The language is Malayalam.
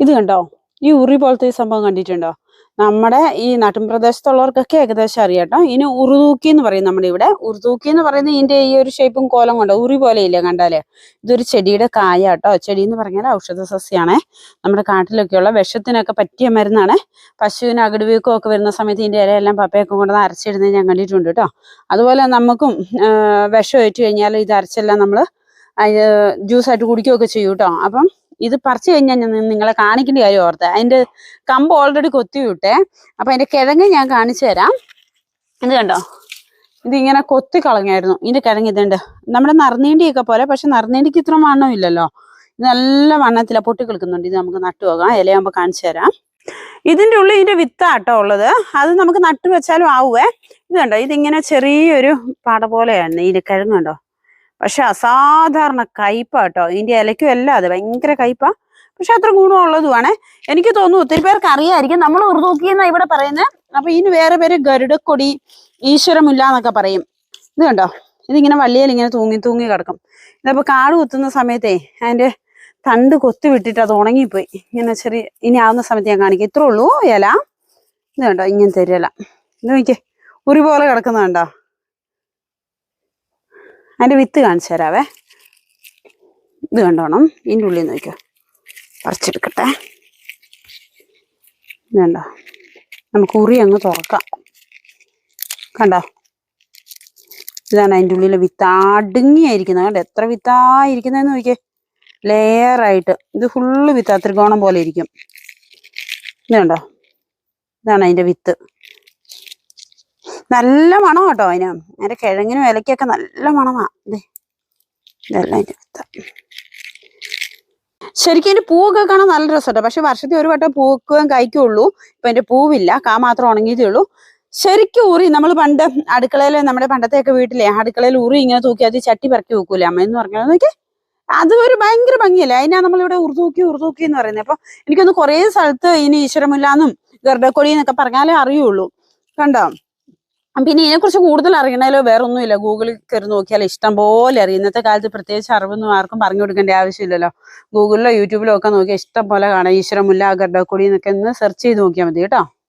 ഇത് കണ്ടോ? ഈ ഉറി പോലത്തെ ഈ സംഭവം കണ്ടിട്ടുണ്ടോ? നമ്മുടെ ഈ നാട്ടിൻ പ്രദേശത്തുള്ളവർക്കൊക്കെ ഏകദേശം അറിയാട്ടോ ഇനി ഉറുതൂക്കി എന്ന് പറയും നമ്മുടെ ഇവിടെ. ഉറുതൂക്കി എന്ന് പറയുന്നത് ഇതിന്റെ ഈ ഒരു ഷേപ്പും കോലം കൊണ്ടോ? ഉറി പോലെ ഇല്ല കണ്ടാൽ? ഇതൊരു ചെടിയുടെ കായ കേട്ടോ. ചെടി എന്ന് പറഞ്ഞാൽ ഔഷധ സസ്യമാണേ നമ്മുടെ കാട്ടിലൊക്കെയുള്ള വിഷത്തിനൊക്കെ പറ്റിയ മരുന്നാണ്. പശുവിന് അകിടുവീക്കം ഒക്കെ വരുന്ന സമയത്ത് ഇതിന്റെ ഇലയെല്ലാം പപ്പയൊക്കെ കൊണ്ട് അരച്ചിടുന്നത് ഞാൻ കണ്ടിട്ടുണ്ട് കേട്ടോ. അതുപോലെ നമുക്കും വിഷം ഏറ്റു കഴിഞ്ഞാൽ ഇത് അരച്ചെല്ലാം നമ്മൾ ജ്യൂസായിട്ട് കുടിക്കുകയൊക്കെ ചെയ്യും കേട്ടോ. അപ്പം ഇത് പറിച്ചു കഴിഞ്ഞാൽ ഞാൻ നിങ്ങളെ കാണിക്കേണ്ട കാര്യം ഓർത്ത്. അതിന്റെ കമ്പ് ഓൾറെഡി കൊത്തി വിട്ടേ. അപ്പൊ അതിന്റെ കിഴങ്ങ് ഞാൻ കാണിച്ചു തരാം. ഇത് കണ്ടോ? ഇത് ഇങ്ങനെ കൊത്തി കളഞ്ഞായിരുന്നു. ഇതിന്റെ കിഴങ്ങ് ഇതുണ്ട് നമ്മുടെ നറുനീണ്ടിയൊക്കെ പോലെ പക്ഷെ നറുനീണ്ടിക്ക് ഇത്ര വണ്ണമില്ലല്ലോ ഇത് നല്ല വണ്ണത്തില പൊട്ടി കിളിക്കുന്നുണ്ട് ഇത് നമുക്ക് നട്ടു പോകാം. ഇലയാകുമ്പോൾ കാണിച്ചു തരാം. ഇതിന്റെ ഉള്ളിൽ ഇതിന്റെ വിത്താട്ടോ ഉള്ളത്. അത് നമുക്ക് നട്ടു വെച്ചാലും ആവുവേ. ഇത് കണ്ടോ? ഇതിങ്ങനെ ചെറിയൊരു പാട പോലെയാണ്. ഇതിന്റെ കിഴങ്ങ് കണ്ടോ? പക്ഷെ അസാധാരണ കയ്പ കേട്ടോ. ഇതിന്റെ ഇലയ്ക്കും എല്ലാം അത് ഭയങ്കര കയ്പാ. പക്ഷെ അത്ര ഗുണമുള്ളതുമാണ്. എനിക്ക് തോന്നുന്നു ഒത്തിരി പേർക്ക് അറിയായിരിക്കും. നമ്മൾ ഉറുദൂക്കിയെന്നാ ഇവിടെ പറയുന്നത് അപ്പൊ ഇതിന് വേറെ പേര് ഗരുഡക്കൊടി ഈശ്വരമില്ല എന്നൊക്കെ പറയും. ഇത് കണ്ടോ? ഇതിങ്ങനെ വള്ളിയിൽ ഇങ്ങനെ തൂങ്ങി തൂങ്ങി കിടക്കും. ഇതപ്പോ കാട് കുത്തുന്ന സമയത്തേ അതിന്റെ തണ്ട് കൊത്തി വിട്ടിട്ട് അത് ഉണങ്ങിപ്പോയി. ഇങ്ങനെ ചെറിയ ഇനി ആവുന്ന സമയത്ത് ഞാൻ കാണിക്കാം. ഇത്രേ ഉള്ളൂ ഇല. ഇത് കണ്ടോ? ഇങ്ങനെ തരില്ല ഇത് നോക്കിയേ. ഒരുപോലെ പോലെ കിടക്കുന്ന കണ്ടോ? അതിന്റെ വിത്ത് കാണിച്ചു തരാവേ. ഇത് കണ്ടോണം? ഇതിന്റെ ഉള്ളിൽ നോക്കിയോ? പറിച്ചെടുക്കട്ടെ. കണ്ടോ? നമുക്ക് ഉറി അങ്ങ് തുറക്കാം. കണ്ടോ? ഇതാണ് അതിന്റെ ഉള്ളിലെ വിത്ത് അടുങ്ങിയായിരിക്കുന്നത്. കണ്ടോ? എത്ര വിത്തായിരിക്കുന്നതെന്ന് നോക്കിയേ. ലെയറായിട്ട്. ഇത് ഫുള്ള് വിത്താ ത്രികോണം പോലെ ഇരിക്കും. ഇത് കണ്ടോ? ഇതാണ് അതിന്റെ വിത്ത് നല്ല മണം കേട്ടോ അതിന്. അതിന്റെ കിഴങ്ങിനും ഇലക്കൊക്കെ നല്ല മണമാ. ദേ ഇതെല്ലാം അതിന്റെ വിത്ത ശരിക്കും എന്റെ പൂവൊക്കെ കാണാൻ നല്ല രസമുണ്ട് പക്ഷെ വർഷത്തിൽ ഒരു വട്ടം പൂക്കുകയും കഴിക്കുള്ളൂ. ഇപ്പൊ എന്റെ പൂവില്ല. കാ മാത്രം ഉണങ്ങിയതേ ഉള്ളൂ. ശരിക്കും ഉറി നമ്മൾ പണ്ട് അടുക്കളയിൽ നമ്മുടെ പണ്ടത്തെയൊക്കെ വീട്ടിലെ അടുക്കളയിൽ ഉറി ഇങ്ങനെ തൂക്കി അത് ചട്ടി പറക്കി വെക്കൂല എന്ന് പറഞ്ഞാൽ. നോക്കി അത് ഒരു ഭയങ്കര ഭംഗിയല്ലേ? അതിനാ നമ്മളിവിടെ ഉറുതൂക്കി ഉറുതൂക്കി എന്ന് പറയുന്നത്. അപ്പൊ എനിക്കൊന്ന് കുറേ സ്ഥലത്ത് ഇനി ഈശ്വരമില്ലാന്നും ഗർഡക്കൊടി എന്നൊക്കെ പറഞ്ഞാലേ അറിയുള്ളൂ. കണ്ടോ? പിന്നെ ഇതിനെക്കുറിച്ച് കൂടുതൽ അറിയണമല്ലോ വേറെ ഒന്നുമില്ല ഗൂഗിളിൽ കയറി നോക്കിയാൽ ഇഷ്ടം പോലെ അറിയാം. ഇന്നത്തെ കാലത്ത് പ്രത്യേകിച്ച് അറിവൊന്നും ആർക്കും പറഞ്ഞു കൊടുക്കേണ്ട ആവശ്യമില്ലല്ലോ. ഗൂഗിളിലോ യൂട്യൂബിലോ ഒക്കെ നോക്കിയാൽ ഇഷ്ടം പോലെ കാണാം. ഈശ്വരമുല്ല ഗർഡക്കൊടി എന്നൊക്കെ ഒന്ന് സെർച്ച് ചെയ്ത് നോക്കിയാൽ മതി കേട്ടോ.